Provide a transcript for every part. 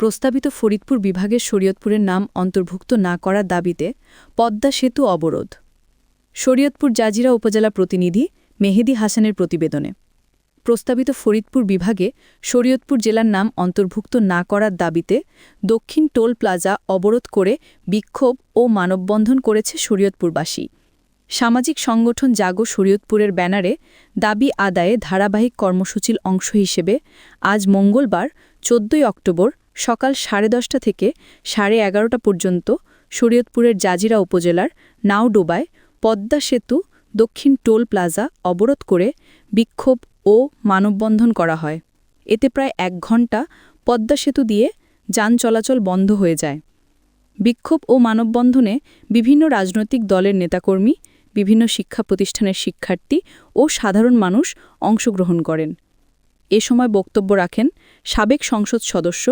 প্রস্তাবিত ফরিদপুর বিভাগের শরীয়তপুরের নাম অন্তর্ভুক্ত না করার দাবিতে পদ্মা সেতু অবরোধ। শরীয়তপুর জাজিরা উপজেলা প্রতিনিধি মেহেদি হাসানের প্রতিবেদনে। প্রস্তাবিত ফরিদপুর বিভাগে শরীয়তপুর জেলার নাম অন্তর্ভুক্ত না করার দাবিতে দক্ষিণ টোল প্লাজা অবরোধ করে বিক্ষোভ ও মানববন্ধন করেছে শরীয়তপুরবাসী। সামাজিক সংগঠন জাগো শরীয়তপুরের ব্যানারে দাবি আদায়ে ধারাবাহিক কর্মসূচির অংশ হিসেবে আজ মঙ্গলবার, চোদ্দই অক্টোবর সকাল সাড়ে দশটা থেকে সাড়ে এগারোটা পর্যন্ত শরীয়তপুরের জাজিরা উপজেলার নাওডোবায় পদ্মা সেতু, দক্ষিণ টোল প্লাজা অবরোধ করে বিক্ষোভ ও মানববন্ধন করা হয়। এতে প্রায় এক ঘণ্টা পদ্মা সেতু দিয়ে যান চলাচল বন্ধ হয়ে যায়। বিক্ষোভ ও মানববন্ধনে বিভিন্ন রাজনৈতিক দলের নেতাকর্মী, বিভিন্ন শিক্ষা প্রতিষ্ঠানের শিক্ষার্থী ও সাধারণ মানুষ অংশগ্রহণ করেন। এ সময় বক্তব্য রাখেন সাবেক সংসদ সদস্য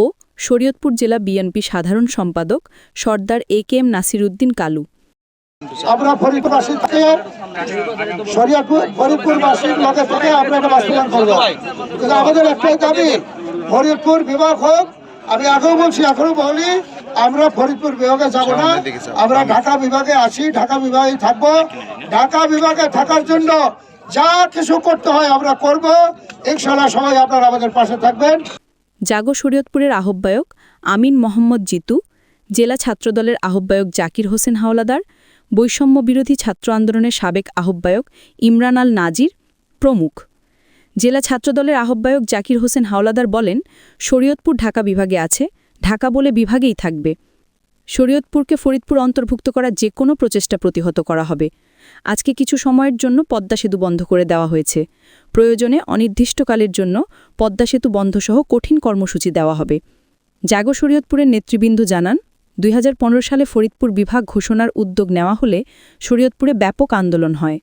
ও শরীয়তপুর জেলা বিএনপি সাধারণ সম্পাদক Sardar A K M Nasiruddin Kalu. আমরা ফরিদপুরবাসী থেকে শরিয়াপুর ফরিদপুরবাসীর লগে থেকে আমরা এটা বাস্তবায়ন করব। কিন্তু আমাদের একটাই দাবি ফরিদপুর বিভাগ হোক আমি আগেও বলছি এখনও বলি আমরা ফরিদপুর বিভাগে যাব না। আমরা ঢাকা বিভাগে আছি ঢাকা বিভাগে থাকব। ঢাকা বিভাগে থাকার জন্য যা কিছু করতে হয় আমরা করব। ইনশাল্লাহ সবাই আপনারা আমাদের পাশে থাকবেন। জাগো শরীয়তপুরের আহ্বায়ক আমিন মোহাম্মদ জিতু, জেলা ছাত্রদলের আহ্বায়ক জাকির হোসেন হাওলাদার, বৈষম্য বিরোধী ছাত্র আন্দোলনের সাবেক আহ্বায়ক ইমরান আল নাজির প্রমুখ। জেলা ছাত্রদলের আহ্বায়ক জাকির হোসেন হাওলাদার বলেন, শরীয়তপুর ঢাকা বিভাগে আছে, ঢাকা বলে বিভাগেই থাকবে। শরীয়তপুরকে ফরিদপুর অন্তর্ভুক্ত করার যে কোনো প্রচেষ্টা প্রতিহত করা হবে। আজকে কিছু সময়ের জন্য পদ্মা সেতু বন্ধ করে দেওয়া হয়েছে। প্রয়োজনে অনির্দিষ্টকালের জন্য পদ্মা সেতু বন্ধসহ কঠিন কর্মসূচি দেওয়া হবে। জাগো শরীয়তপুরের নেতৃবৃন্দ জানান, দুই হাজার পনেরো সালে ফরিদপুর বিভাগ ঘোষণার উদ্যোগ নেওয়া হলে শরীয়তপুরে ব্যাপক আন্দোলন হয়।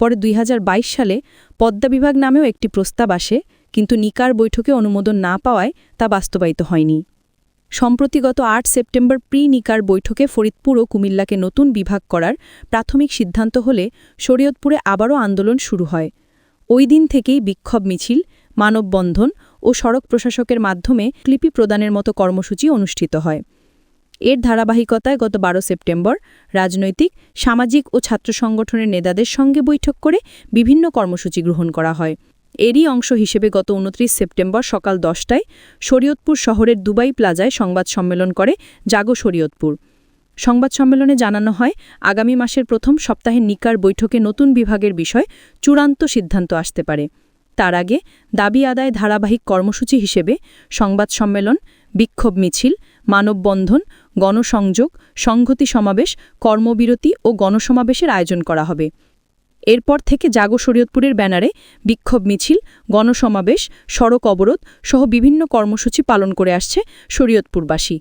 পরে দুই হাজার বাইশ সালে পদ্মা বিভাগ নামেও একটি প্রস্তাব আসে, কিন্তু নিকার বৈঠকে অনুমোদন না পাওয়ায় তা বাস্তবায়িত হয়নি। সম্প্রতি গত আট সেপ্টেম্বর প্রি নিকার বৈঠকে ফরিদপুর ও কুমিল্লাকে নতুন বিভাগ করার প্রাথমিক সিদ্ধান্ত হলে শরীয়তপুরে আবারও আন্দোলন শুরু হয়। ওই দিন থেকেই বিক্ষোভ মিছিল, মানববন্ধন ও সড়ক প্রশাসকের মাধ্যমে ক্লিপি প্রদানের মতো কর্মসূচি অনুষ্ঠিত হয়। এর ধারাবাহিকতায় গত বারো সেপ্টেম্বর রাজনৈতিক, সামাজিক ও ছাত্র সংগঠনের নেতাদের সঙ্গে বৈঠক করে বিভিন্ন কর্মসূচি গ্রহণ করা হয়। এরই অংশ হিসেবে গত উনত্রিশ সেপ্টেম্বর সকাল দশটায় শরীয়তপুর শহরের দুবাই প্লাজায় সংবাদ সম্মেলন করে জাগো শরীয়তপুর। সংবাদ সম্মেলনে জানানো হয়, আগামী মাসের প্রথম সপ্তাহে নিকার বৈঠকে নতুন বিভাগের বিষয় চূড়ান্ত সিদ্ধান্ত আসতে পারে। তার আগে দাবি আদায় ধারাবাহিক কর্মসূচি হিসেবে সংবাদ সম্মেলন, বিক্ষোভ মিছিল, মানববন্ধন, গণসংযোগ, সংহতি সমাবেশ, কর্মবিরতি ও গণসমাবেশের আয়োজন করা হবে। এরপর থেকে জাগো শরীয়তপুরের ব্যানারে বিক্ষোভ মিছিল, গণসমাবেশ, সড়ক অবরোধ সহ বিভিন্ন কর্মসূচি পালন করে আসছে শরীয়তপুরবাসী।